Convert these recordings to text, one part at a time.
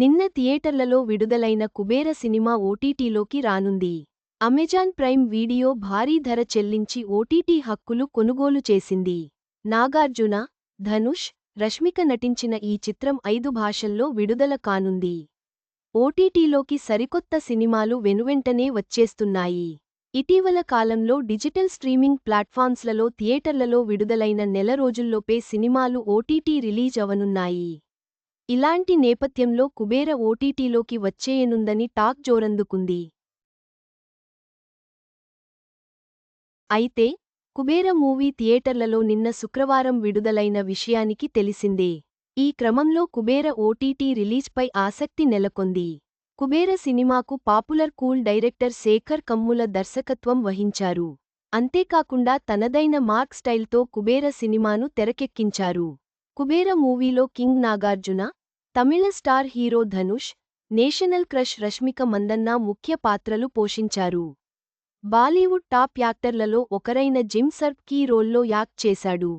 నిన్న థియేటర్లలో విడుదలైన కుబేర సినిమా ఓటీటీలోకి రానుంది. అమెజాన్ ప్రైమ్ వీడియో భారీ ధర చెల్లించి ఓటీటీ హక్కులు కొనుగోలు చేసింది. నాగార్జున ధనుష్ రష్మిక నటించిన ఈ చిత్రం ఐదు భాషల్లో విడుదల కానుంది. ఓటీటీలోకి సరికొత్త సినిమాలు వెనువెంటనే వచ్చేస్తున్నాయి. ఇటీవల కాలంలో డిజిటల్ స్ట్రీమింగ్ ప్లాట్ఫామ్స్లలో థియేటర్లలో విడుదలైన నెల రోజుల్లోపే సినిమాలు ఓటీటీ రిలీజ్ అవనున్నాయి. ఇలాంటి నేపథ్యంలో కుబేర ఓటీటీలోకి వచ్చేయనుందని టాక్ జోరందుకుంది. అయితే కుబేర మూవీ థియేటర్లలో నిన్న శుక్రవారం విడుదలైన విషయానికి తెలిసిందే. ఈ క్రమంలో కుబేర ఓటీటీ రిలీజ్పై ఆసక్తి నెలకొంది. కుబేర సినిమాకు popular cool director Sekhar Kammula దర్శకత్వం వహించారు. అంతేకాకుండా తనదైన మార్క్ స్టైల్తో కుబేర సినిమాను తెరకెక్కించారు. కుబేర మూవీలో కింగ్ నాగార్జున తమిళ star hero Dhanush national crush Rashmika Mandanna ముఖ్య పాత్రలు పోషించారు. బాలీవుడ్ టాప్ యాక్టర్లలో ఒకరైన జిమ్ సర్ప్ కీ రోల్లో యాక్ట్ చేశాడు.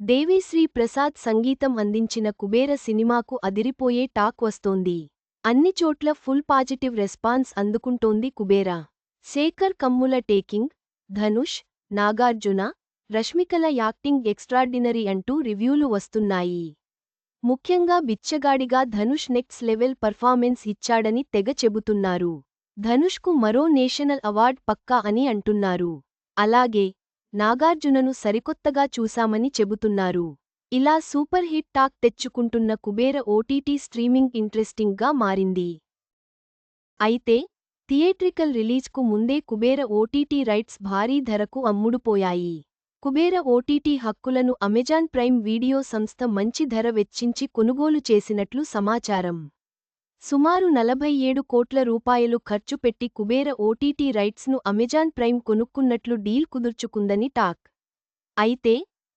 దేవిశ్రీ ప్రసాద్ సంగీతం అందించిన కుబేర సినిమాకు అదిరిపోయే టాక్ వస్తోంది. అన్ని చోట్ల ఫుల్ పాజిటివ్ రెస్పాన్స్ అందుకుంటోంది కుబేర. శేఖర్ కమ్ముల టేకింగ్ ధనుష్ నాగార్జున రష్మికల యాక్టింగ్ ఎక్స్ట్రార్డినరీ అంటూ రివ్యూలు వస్తున్నాయి. ముఖ్యంగా బిచ్చగాడిగా ధనుష్ నెక్స్ట్ లెవెల్ పర్ఫార్మెన్స్ ఇచ్చాడని తెగ చెబుతున్నారు. ధనుష్కు మరో నేషనల్ అవార్డ్ పక్కా అని అంటున్నారు. అలాగే నాగార్జునను సరికొత్తగా చూశామని చెబుతున్నారు. ఇలా సూపర్ హిట్ టాక్ తెచ్చుకుంటున్న కుబేర ఓటీటీ స్ట్రీమింగ్ ఇంట్రెస్టింగ్గా మారింది. అయితే థియేట్రికల్ రిలీజ్కు ముందే కుబేర ఓటీటీ రైట్స్ భారీ ధరకు అమ్ముడుపోయాయి. కుబేర ఓటీటీ హక్కులను అమెజాన్ ప్రైమ్ వీడియో సంస్థ మంచి ధర వెచ్చించి కొనుగోలు చేసినట్లు సమాచారం. సుమారు నలభై ఏడు కోట్ల రూపాయలు ఖర్చు పెట్టి కుబేర ఓటీటీ రైట్స్ను అమెజాన్ ప్రైమ్ కొనుక్కున్నట్లు డీల్ కుదుర్చుకుందని టాక్. అయితే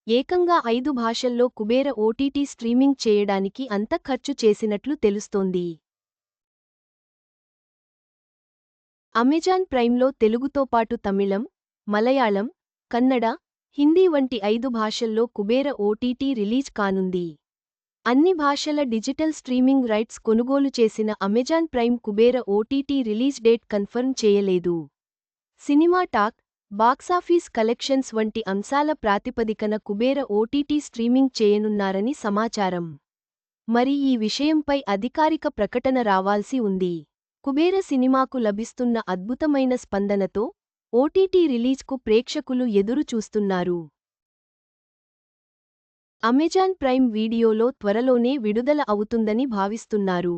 ఏకంగా ఐదు భాషల్లో కుబేర ఓటీటీ స్ట్రీమింగ్ చేయడానికి అంత ఖర్చు చేసినట్లు తెలుస్తోంది. అమెజాన్ ప్రైమ్లో తెలుగుతో పాటు తమిళం మలయాళం కన్నడ హిందీ వంటి ఐదు భాషల్లో కుబేర ఓటీటీ రిలీజ్ కానుంది. అన్ని భాషల డిజిటల్ స్ట్రీమింగ్ రైట్స్ కొనుగోలు చేసిన Amazon prime Kubera OTT release date confirm చేయలేదు. సినిమా టాక్ బాక్సాఫీస్ కలెక్షన్స్ వంటి అంశాల ప్రాతిపదికన కుబేర ఓటీటీ స్ట్రీమింగ్ చేయనున్నారని సమాచారం. మరి ఈ విషయంపై అధికారిక ప్రకటన రావాల్సి ఉంది. కుబేర సినిమాకు లభిస్తున్న అద్భుతమైన స్పందనతో ఓటీటీ రిలీజ్కు ప్రేక్షకులు ఎదురు చూస్తున్నారు. అమెజాన్ ప్రైమ్ వీడియోలో త్వరలోనే విడుదల అవుతుందని భావిస్తున్నారు.